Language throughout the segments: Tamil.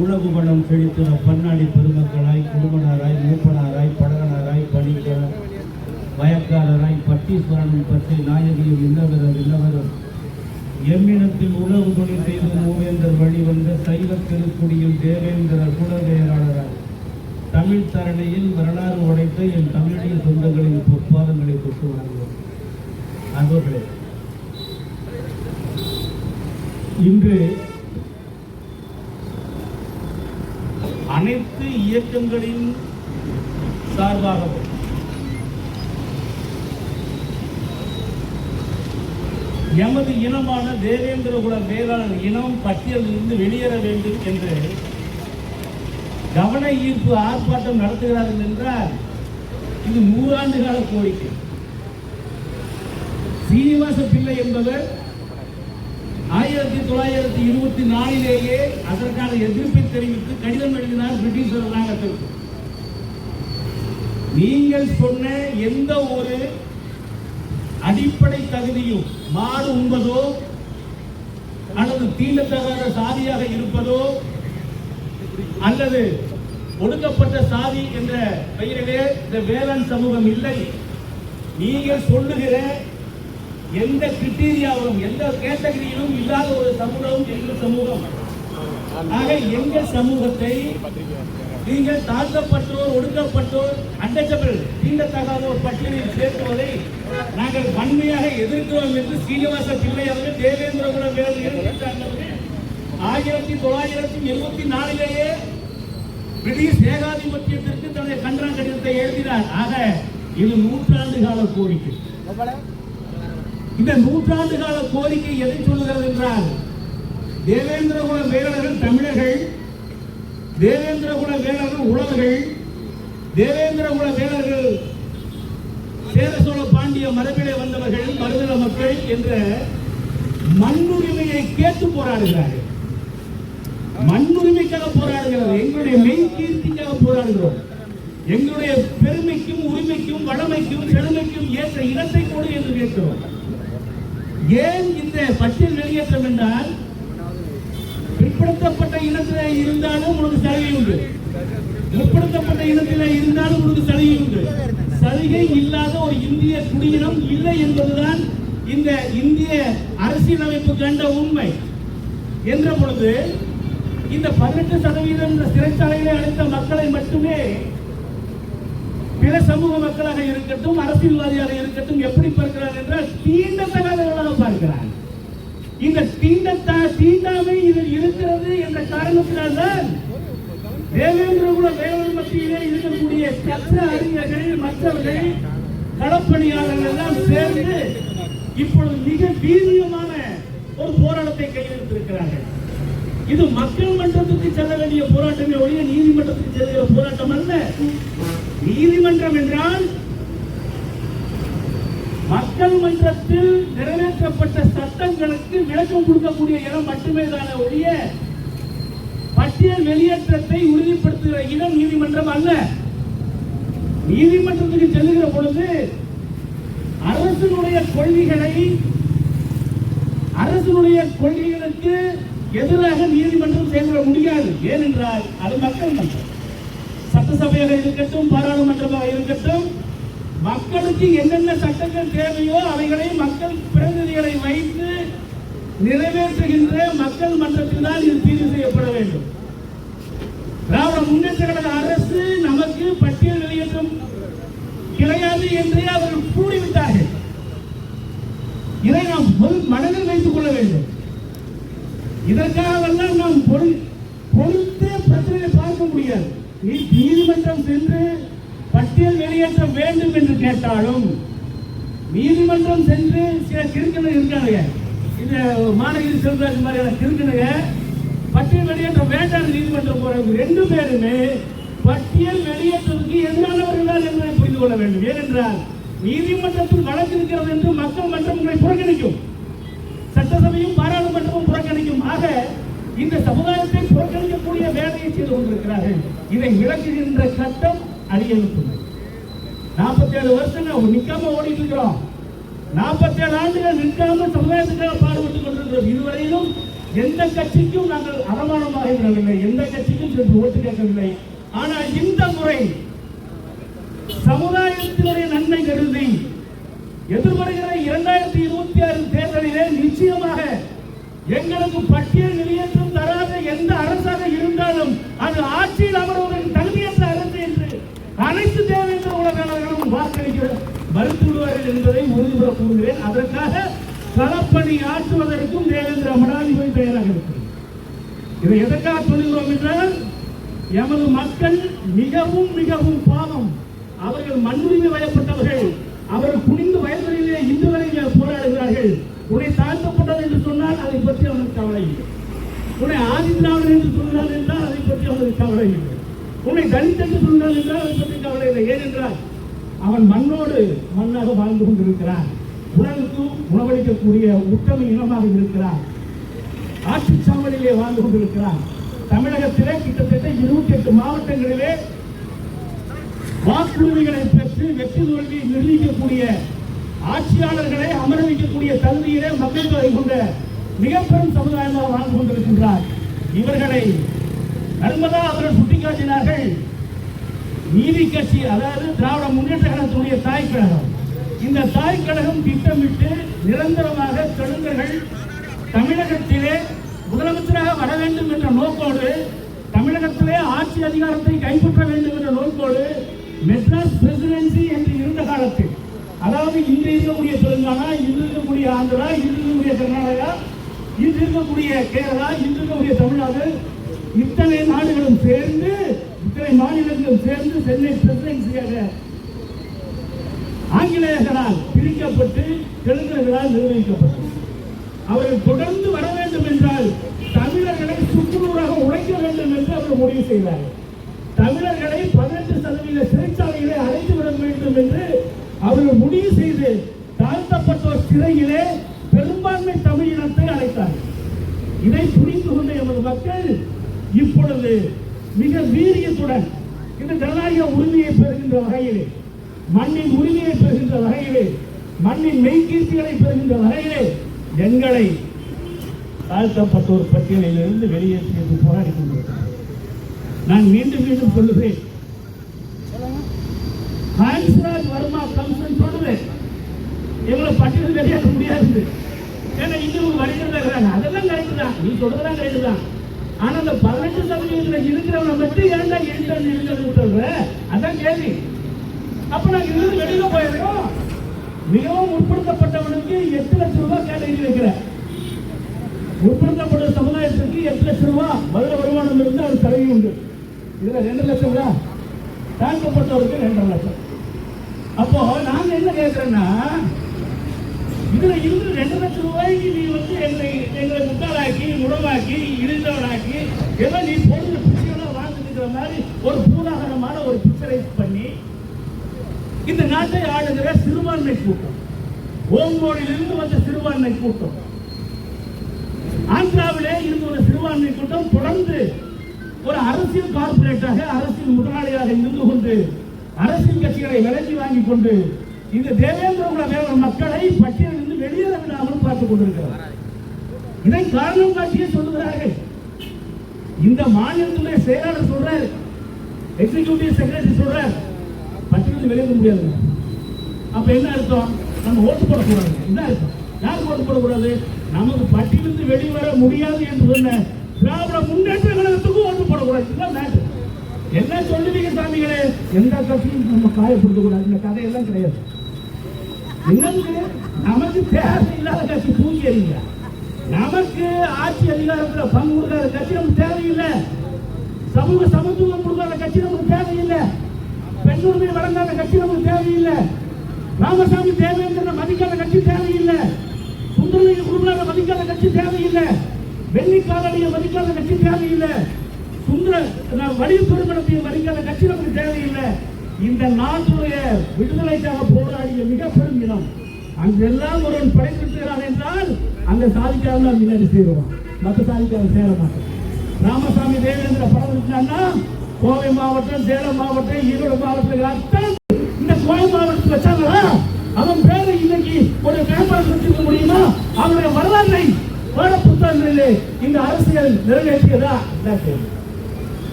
உழவு பணம் செழித்திட பன்னாடி பெருமக்களாய் குடும்பனாராய் மூப்பனாராய் படகனாராய் பணிக்கர் வயக்காரராய் பட்டீஸ்வரனும் பற்றி நாயகியும் இன்னவரும் இன்னவரும் எம்மிடத்தில் உழவு தொழில் செய்து மூவேந்தர் வழிவந்த சைவ திருக்குடியில் தேவேந்திர குலவேராளராய் தமிழ் தரணியில் வரலாறு உடைத்த என் தமிழிய சொந்தங்களின் பொற்பாதங்களை தொட்டு வணங்குவோம் அன்பர்களே இன்று அனைத்து இயக்கங்களின் சார்பாகவும் எமது இனமான தேவேந்திரகுல வேளாளர் இனம் பட்டியலிலிருந்து வெளியேற வேண்டும் என்று கவன ஈர்ப்பு ஆர்ப்பாட்டம் நடத்துகிறார்கள் என்றால் இது நூறாண்டு கால கோரிக்கை. சீனிவாச பிள்ளை என்பவர் ஆயிரத்தி தொள்ளாயிரத்தி இருபத்தி நாலிலேயே அதற்கான எதிர்ப்பை தெரிவித்து கடிதம் எழுதினார் பிரிட்டிஷ் அரசாங்கத்திற்கு நீங்கள் சொன்ன எந்த ஒரு அடிப்படை தகுதியும் மாடு உண்பதோ அல்லது தீண்டத்தகாத சாதியாக இருப்பதோ அல்லது ஒடுக்கப்பட்ட சாதி என்ற பெயரிலே இந்த வேளாண் சமூகம் இல்லை. நீங்கள் சொல்லுகிற எந்த கிரிட்டீரியாவிலும் எந்த கேட்டகரியிலும் இல்லாத ஒரு சமூகம் எங்கள் சமூகம். ஆக எங்கள் சமூகத்தை நீங்கள் தாழ்த்தப்பட்டோர் ஒடுக்கப்பட்டோர் அண்டச்சபிள் தீண்டத்தகாதோர் பட்டியலில் சேர்த்துவதை நாங்கள் வன்மையாக எதிர்க்கிறோம் என்று சீனிவாச பிள்ளை அவர்கள் தேவேந்திரகுல வேலையில் ஆயிரத்தி தொள்ளாயிரத்தி எழுபத்தி நாலிலேயே பிரிட்டிஷ் ஏகாதிபத்தியத்திற்கு தன்னுடைய கண்டன கடிதத்தை எழுதினார். ஆக இது நூற்றாண்டு கால கோரிக்கை. இந்த நூற்றாண்டு கால கோரிக்கை எதை சொல்லுகிறது என்றால் தேவேந்திரகுல வேளர்கள் தமிழர்கள் தேவேந்திரகுல வேளர்கள் உழவர்கள் தேவேந்திரகுல வேளர்கள் சேர சோழ பாண்டிய மரபிலே வந்தவர்கள் மருதள மக்கள் என்ற மண்ணுரிமையை கேட்டு போராடுகிறார்கள். மண்ணுரிமைக்காக போராடுகிறது எங்களுடைய மெய் கீர்த்திக்காக போராடுகிறோம். எங்களுடைய பெருமைக்கும் உரிமைக்கும் வளமைக்கும் செழுமைக்கும் ஏற்ற இடத்தை கொடு என்று கேட்கிறோம். ஏன் இந்த பட்டியல் வெளியேற்றம் என்றால் பிற்படுத்தப்பட்ட இனத்தில் இருந்தாலும் உனக்கு சலுகை உண்டு. முற்படுத்தப்பட்ட இனத்தில் இருந்தாலும் உனக்கு சலுகை உண்டு. சலுகை இல்லாத ஒரு இந்திய குடியினம் இல்லை என்பதுதான் இந்த இந்திய அரசியலமைப்பு கண்ட உண்மை. என்ற பொழுது இந்த பதினெட்டு சதவீதம் இந்த சிறைச்சாலைகளை அளித்த மக்களை மட்டுமே பிற சமூக மக்களாக இருக்கட்டும் அரசியல்வாதியாக இருக்கட்டும் எப்படி பார்க்கிறார் என்றால் தீண்டத்தகாதவர்களாக பார்க்கிறார். இந்த தீண்டத்தா தீண்டாமை இதில் இருக்கிறது என்ற காரணத்தினால் தான் தேவேந்திரகுல வேளாண் மத்தியிலே இருக்கக்கூடிய சட்ட அறிஞர்கள் மற்றவர்கள் களப்பணியாளர்கள் எல்லாம் சேர்ந்து இப்பொழுது மிக வீரியமான ஒரு போராட்டத்தை கையெழுத்திருக்கிறார்கள். இது மக்கள் மன்றத்துக்கு செல்ல வேண்டிய போராட்டமே ஒழிய நீதிமன்றத்துக்கு செல்கிற போராட்டம் அல்ல. நீதிமன்றம் என்றால் மக்கள் மன்றத்தில் நிறைவேற்றப்பட்ட சட்டங்களுக்கு விளக்கம் கொடுக்கக்கூடிய இடம் மட்டுமே தானே ஒழிய பட்டியல் வெளியேற்றத்தை உறுதிப்படுத்துகிற இடம் நீதிமன்றம் அல்ல. நீதிமன்றத்துக்கு செல்லுகிற பொழுது அரசினுடைய கொள்கைகளை அரசினுடைய கொள்கைகளுக்கு எதிராக நீதிமன்றம் செயல்பட முடியாது. ஏனென்றால் அது மக்கள் மன்றம். சபையாக இருக்கட்டும் பாராளுமன்றமாக இருக்கட்டும் மக்களுக்கு என்னென்ன சட்டங்கள் தேவையோ அவைகளை மக்கள் பிரதிநிதிகளை வைத்து நிறைவேற்றுகின்ற மக்கள் மன்றத்தில் தான் இது தீர்வு செய்யப்பட வேண்டும். திராவிட முன்னேற்ற கழக அரசு நமக்கு பட்டியல் வெளியேற்றம் கிடையாது என்றே அவர்கள் கூறிவிட்டார்கள். இதை நாம் மனதில் வைத்துக் கொள்ள வேண்டும். இதற்காகவெல்லாம் நாம் பொருள் பொறுத்தே பிரச்சனையை பார்க்க முடியாது. நீதிமன்றம் சென்று பட்டியல் வெளியேற்ற வேண்டும் என்று கேட்டாலும் நீதிமன்றம் சென்று சில கிறுக்கணும் இருக்காங்க இந்த மாநகரி செல்வராஜ் மாதிரியான கிறுக்கணுங்க பட்டியல் வெளியேற்றம் வேண்டாம் நீதிமன்றம் போறாங்க ரெண்டு பேருமே பட்டியல் வெளியேற்றத்துக்கு எதிரானவர்கள் என்பதை புரிந்து கொள்ள வேண்டும். ஏனென்றால் நீதிமன்றத்தில் வழக்கு இருக்கிறது என்று மக்கள் மன்றம் உங்களை புறக்கணிக்கும். சட்டசபையும் பாராளுமன்றமும் புறக்கணிக்கும். ஆக இந்த சமுதாயத்தை புறக்கணிக்கக்கூடிய வேலையை செய்து கொண்டிருக்கிறார்கள். இதை விளக்குகின்ற சட்டம் அடியெழுத்துமை நாற்பத்தி ஏழு வருஷங்க நிக்காம ஓடிட்டு இருக்கிறோம் நாற்பத்தேழு ஆண்டுகள் நிற்காம சமுதாயத்துக்காக பாடுபட்டுக் கொண்டிருக்கிறோம். இதுவரையிலும் எந்த கட்சிக்கும் நாங்கள் அவமானமாக விடவில்லை எந்த கட்சிக்கும் சென்று ஓட்டு கேட்கவில்லை. ஆனால் இந்த முறை சமுதாயத்தினுடைய நன்மை கருதி எதிர்வருகிற இரண்டாயிரத்தி இருபத்தி ஆறு தேர்தலிலே நிச்சயமாக எங்களுக்கு பட்டியல் வெளியேற்றம் தராத எந்த அரசாக இருந்தாலும் அது ஆட்சியில் அமர்வதற்கு தகுதியற்ற அரசு என்று அனைத்து தேவேந்திர உலகாளர்களும் வாக்களிக்க மறுத்து விடுவார்கள் என்பதை உறுதிபட கூறுகிறேன். அதற்காக களப்பணி ஆற்றுவதற்கும் தேவேந்திர மடாதிபதி பெயராக இருக்கிறது. இதை எதற்காக சொல்லுகிறோம் என்றால் எமது மக்கள் மிகவும் மிகவும் பாவம். அவர்கள் மண்ணுரிமை வயப்பட்டவர்கள். அவர்கள் குனிந்து வயதிலே இன்று வரை போராடுகிறார்கள். உன்னை தாழ்த்தப்பட்டது என்று சொன்னால் அதை பற்றி அவனுக்கு கவலை இல்லை உன்னை ஆதித்ராவிடன் என்று சொல்கிறார் என்றால் அதை பற்றி அவனுக்கு கவலை இல்லை. உன்னை தலித் என்று சொல்கிறார் என்றால் அதை பற்றி கவலை இல்லை. ஏனென்றால் அவன் மண்ணோடு மண்ணாக வாழ்ந்து கொண்டிருக்கிறான். உணவுக்கு உணவளிக்கக்கூடிய உத்தம இனமாக இருக்கிறான். ஆட்சி சாவடியிலே வாழ்ந்து கொண்டிருக்கிறான். தமிழகத்திலே கிட்டத்தட்ட இருபத்தி எட்டு மாவட்டங்களிலே வாக்குறுதிகளை பெற்று வெற்றி தோல்வியை நிர்ணயிக்கக்கூடிய ஆட்சியாளர்களை அமர வைக்கக்கூடிய தகுதியிலே மக்கள் தொகை கொண்ட மிக பெரும் சமுதாயமாக வாழ்ந்து கொண்டிருக்கின்றார். இவர்களை நர்மதா அவர்கள் சுட்டிக்காட்டினார்கள். நீதி கட்சி அதாவது திராவிட முன்னேற்ற கழகத்துடைய தாய் கழகம் இந்த தாய் கழகம் திட்டமிட்டு நிரந்தரமாக தெலுங்கர்கள் தமிழகத்திலே முதலமைச்சராக வர வேண்டும் என்ற நோக்கோடு தமிழகத்திலே ஆட்சி அதிகாரத்தை கைப்பற்ற வேண்டும் என்ற நோக்கோடு மெட்ராஸ் பிரசிடென்சி என்று இருந்த காலத்தில். அதாவது இன்று இருக்கக்கூடிய தெலுங்கானா இன்று இருக்கக்கூடிய ஆந்திரா இன்று இருக்கக்கூடிய கர்நாடகா இன்று இருக்கக்கூடிய கேரளா இன்று இருக்கக்கூடிய தமிழ்நாடு இத்தனை நாடுகளும் சேர்ந்து இத்தனை மாநிலங்களும் சேர்ந்து சென்னை பிரசிடென்சியாக ஆங்கிலேயர்களால் பிரிக்கப்பட்டு தெலுங்கர்களால் நிர்வகிக்கப்பட்டது. அவர்கள் தொடர்ந்து வர வேண்டும் என்றால் தமிழர்களை சுற்றுலூராக உழைக்க வேண்டும் என்று அவர் முடிவு செய்தார் தமிழர்களை பதினெட்டு சதவீத சிறைச்சாலையிலே அழைத்து விட வேண்டும் என்று அவர்கள் முடிவு செய்து தாழ்த்தப்பட்டோர் சிறையிலே பெரும்பான்மை தமிழினத்தை இதை புரிந்து கொண்ட எமது மக்கள் இப்பொழுது மிக வீரியத்துடன் இந்த ஜனநாயக உரிமையை பெறுகின்ற வகையிலே மண்ணின் உரிமையை பெறுகின்ற வகையிலே மண்ணின் மெய்கீர்த்திகளை பெறுகின்ற வகையிலே எங்களை தாழ்த்தப்பட்டோர் பட்டியலிலிருந்து வெளியேற்றி போராடி கொண்டிருக்கிறார். நான் மீண்டும் மீண்டும் சொல்லுகிறேன். ஹான்ஸ்ராஜ் வர்மா கம்சன் சொல்லுவேன் எங்களை பட்டியல் வெளியேற்ற முடியாது. ஏன்னா இன்னும் வழிகள் இருக்கிறாங்க அதெல்லாம் கரெக்டு தான் நீ சொல்றதெல்லாம் கரெக்டு தான் ஆனா அந்த பதினெட்டு சதவீதத்துல இருக்கிறவனை மட்டும் ஏன்டா எழுந்து இருக்கிறது சொல்ற அதான் கேள்வி. அப்ப நாங்க இருந்து வெளியில போயிருக்கோம் மிகவும் முற்படுத்தப்பட்டவனுக்கு எட்டு லட்சம் ரூபாய் கேட்டகரி வைக்கிற. முற்படுத்தப்பட்ட சமுதாயத்திற்கு எட்டு லட்சம் ரூபாய் மதுரை வருமானம் இருந்து அது தகுதி உண்டு. இதுல ரெண்டு லட்சம் தான் தாக்கப்பட்டவருக்கு ரெண்டரை லட்சம். அப்போ நாங்க என்ன கேட்கிறோம்னா இதுல இருந்து ரெண்டு லட்சம் ரூபாய்க்கு நீ வந்து எங்களை எங்களை முட்டாளாக்கி உணவாக்கி இழிந்தவனாக்கி ஏதோ நீ பொருள் பிச்சையெல்லாம் வாழ்ந்துட்டு மாதிரி ஒரு பூதாகரமான ஒரு பிக்சரைஸ் பண்ணி இந்த நாட்டை ஆளுகிற சிறுபான்மை கூட்டம். ஓங்கோடிலிருந்து வந்த சிறுபான்மை கூட்டம். ஆந்திராவிலே இருந்து ஒரு சிறுபான்மை கூட்டம் தொடர்ந்து ஒரு அரசியல் கார்பரேட்டாக அரசியல் முதலாளியாக இருந்து கொண்டு அரசியல் கட்சிகளை விலக்கி வாங்கி கொண்டு இந்த தேவேந்திர குல வேலர் மக்களை பட்டியல் வெளியேற விடாமல் பார்த்துக் கொண்டிருக்கிறார். இதை காரணம் காட்டியே சொல்லுகிறார்கள் இந்த மாநிலத்துடைய செயலாளர் சொல்றாரு. எக்ஸிகியூட்டிவ் செக்ரட்டரி சொல்றாரு. பட்டியலில் வெளியேற முடியாது. அப்ப என்ன அர்த்தம்? நம்ம ஓட்டு போடக்கூடாது. என்ன அர்த்தம்? யாருக்கு ஓட்டு போடக்கூடாது? நமக்கு பட்டியலிருந்து வெளிவர முடியாது என்று சொன்ன திராவிட முன்னேற்ற கழகத்துக்கும் ஓட்டு போடக்கூடாது. இதுதான் மேட்டர் என்ன சொல்லுவீங்க சாமிகளே? எந்த கட்சியும் நம்ம காயப்படுத்தக்கூடாது. இந்த கதையெல்லாம் கிடையாது. என்னது நமக்கு தேவையில்லாத கட்சி தூங்கி எறிங்க. நமக்கு ஆட்சி அதிகாரத்தில் பங்கு கொடுக்காத கட்சி நமக்கு தேவையில்லை. சமூக சமத்துவம் கொடுக்காத கட்சி நமக்கு தேவையில்லை. பெண்ணுரிமை வழங்காத கட்சி நமக்கு தேவையில்லை. ராமசாமி தேவேந்திரனை மதிக்காத கட்சி தேவையில்லை. சுந்தரலிங்க குருநாத மதிக்காத கட்சி தேவையில்லை. வெள்ளிக்காரணியை மதிக்காத கட்சி தேவையில்லை. சுந்தர வடிவு பெருமணத்தையும் மதிக்காத கட்சி நமக்கு தேவையில்லை. இந்த நாட்டுடைய விடுதலைக்காக போராடிய மிக பெரும் இனம். அங்கெல்லாம் ஒருவன் படைத்திருக்கிறான் என்றால் அந்த சாதிக்காரன் தான் முன்னாடி சேருவான். மற்ற சாதிக்காரன் சேர மாட்டான். ராமசாமி தேவேந்திர படம் இருந்தான்னா கோவை மாவட்டம் சேலம் மாவட்டம் ஈரோடு மாவட்டத்தில் அத்தனை இந்த கோவை மாவட்டத்தில் வச்சாங்களா? அவன் பேரை இன்னைக்கு ஒரு அவருடைய வரலாற்றை பாட புத்தகங்களிலே இந்த அரசியல் நிறைவேற்றியதா?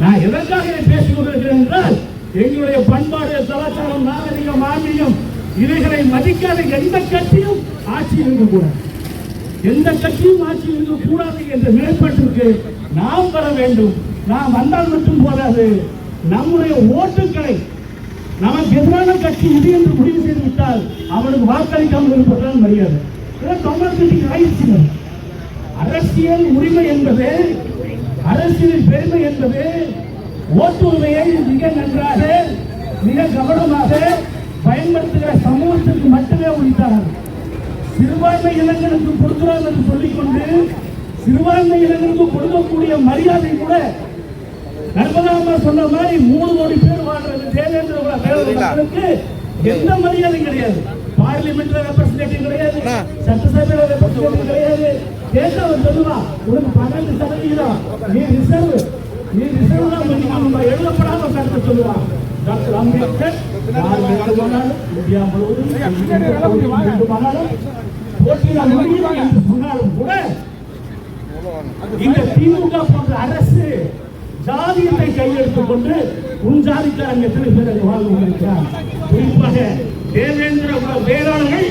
நான் எதற்காக இதை பேசிக் கொண்டிருக்கிறேன் என்றால் எங்களுடைய பண்பாடு கலாச்சாரம் நாகரிகம் ஆன்மீகம் இவைகளை மதிக்காத எந்த கட்சியும் ஆட்சியில் இருக்கக்கூடாது எந்த கட்சியும் ஆட்சியில் இருக்கக்கூடாது என்ற நிலைப்பாட்டிற்கு நாம் வர வேண்டும். நாம் வந்தால் மட்டும் போதாது. நம்முடைய ஓட்டுக்களை நமக்கு எதிரான கட்சி இது என்று முடிவு செய்து விட்டால் அவனுக்கு வாக்களிக்காமல் இருப்பதுதான் மரியாதை. டெமோக்ராட்டிக் ரைட்ஸ் அரசியல் உரிமை என்பது அரசியலின் பெருமை என்பது ஓட்டு உரிமையை மிக நன்றாக மிக கவனமாக பயன்படுத்துகிற சமூகத்திற்கு மட்டுமே உரித்தார்கள் சிறுபான்மை இளைஞருக்கு கொடுக்கிறோம் என்று சொல்லிக்கொண்டு சிறுபான்மை இளைஞருக்கு கொடுக்கக்கூடிய மரியாதை கூட நர்மதாமா சொன்ன மாதிரி மூணு கோடி பேர் வாழ்றது தேவேந்திர குல வேளாண் மக்களுக்கு எந்த மரியாதையும் கிடையாது. பார்லிமெண்ட்ல ரெப்ரஸன்டேட்டிவ் கிடையாது சட்டசபையில ரெப்ரஸன்டேட்டிவ் கிடையாது. கேட்டவன் சொல்லுவா உனக்கு பன்னெண்டு சதவீதம். நீ ரிசர்வ் நீ ரிசர்வ் தான் பண்ணிக்கணும் எழுதப்படாம கருத்து சொல்லுவான் டாக்டர் அம்பேத்கர் யார் வேண்டுமானாலும் இந்தியா முழுவதும் எங்கு வேண்டுமானாலும் போட்டியிட முடியும் என்று சொன்னாலும் கூட இந்த திமுக போன்ற அரசு ஜாதியத்தை கையெழுத்துக் கொண்டு உன் ஜாதிக்காரன் எத்தனை பேர் வாழ்ந்து கொண்டிருக்கிறார் குறிப்பாக தேவேந்திர குல வேளாளர்கள்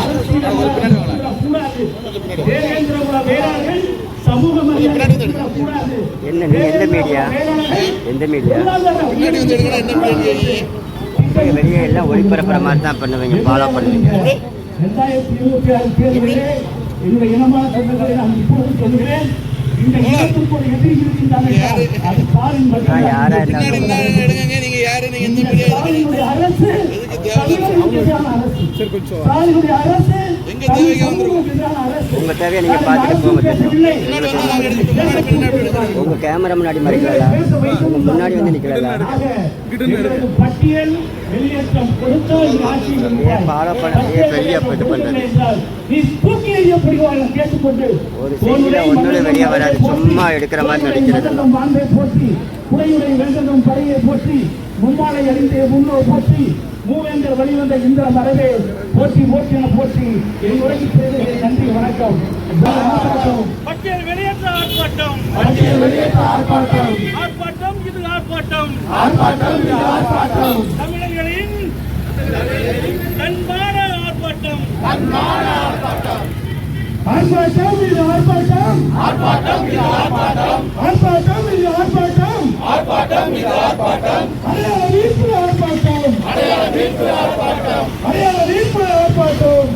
அரசியல் கூடாது தேவேந்திர குல வேளாளர்கள் என்ன எந்த மீடியா எந்த மீடியா நீங்கள் வெளியே எல்லாம் ஒளிபரப்புற மாதிரி தான் பண்ணுவீங்க ஃபாலோ பண்ணுவீங்க. ரெண்டாயிரத்தி இருபத்தி ஆறு தேர்தலில் என்னுடைய இனமான சொந்தங்களை நான் இப்பொழுது சொல்கிறேன். யாரா? இருந்தாலும் அரசு உங்க தேவையை நீங்க பாத்துட்டு போங்க உங்க கேமரா முன்னாடி மறைக்கலா முன்னாடி வந்து நிக்கலா பட்டியல் வெளியேற்றம் கொடுத்தால் பெரிய இது ஒரு செய்தியில வெளியே வராது சும்மா எடுக்கிற மாதிரி முன்னோ போற்றி மூவேந்தர் வழிவந்த இந்திர மரபே போற்றி போற்றி என போற்றி. என் உரைக்கு நன்றி வணக்கம். பட்டியல் வெளியேற்ற ஆர்ப்பாட்டம். பட்டியல் வெளியேற்ற ஆர்ப்பாட்டம். ஆர்ப்பாட்டம் இது ஆர்ப்பாட்டம். ஆர்ப்பாட்டம் இது ஆர்ப்பாட்டம். தமிழர்களின் தன்மான ஆர்ப்பாட்டம். ஆர்ப்பாட்டம். இது ஆர்ப்பாட்டம். ஆர்ப்பாட்டம் இது ஆர்ப்பாட்டம். ஆர்ப்பாட்டம் இது ஆர்ப்பாட்டம். ஆர்ப்பாட்டம் இது ஆர்ப்பாட்டம். அடையாள மீட்பு ஆர்ப்பாட்டம் அடையாள மீட்பு ஆர்ப்பாட்டம். அடையாள மீட்பு ஆர்ப்பாட்டம்.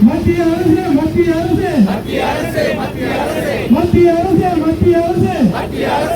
மத்திய அரசு மத்திய அரசு. மத்திய அரசு மத்திய அரசு. மத்திய அரசு மத்திய அரசு.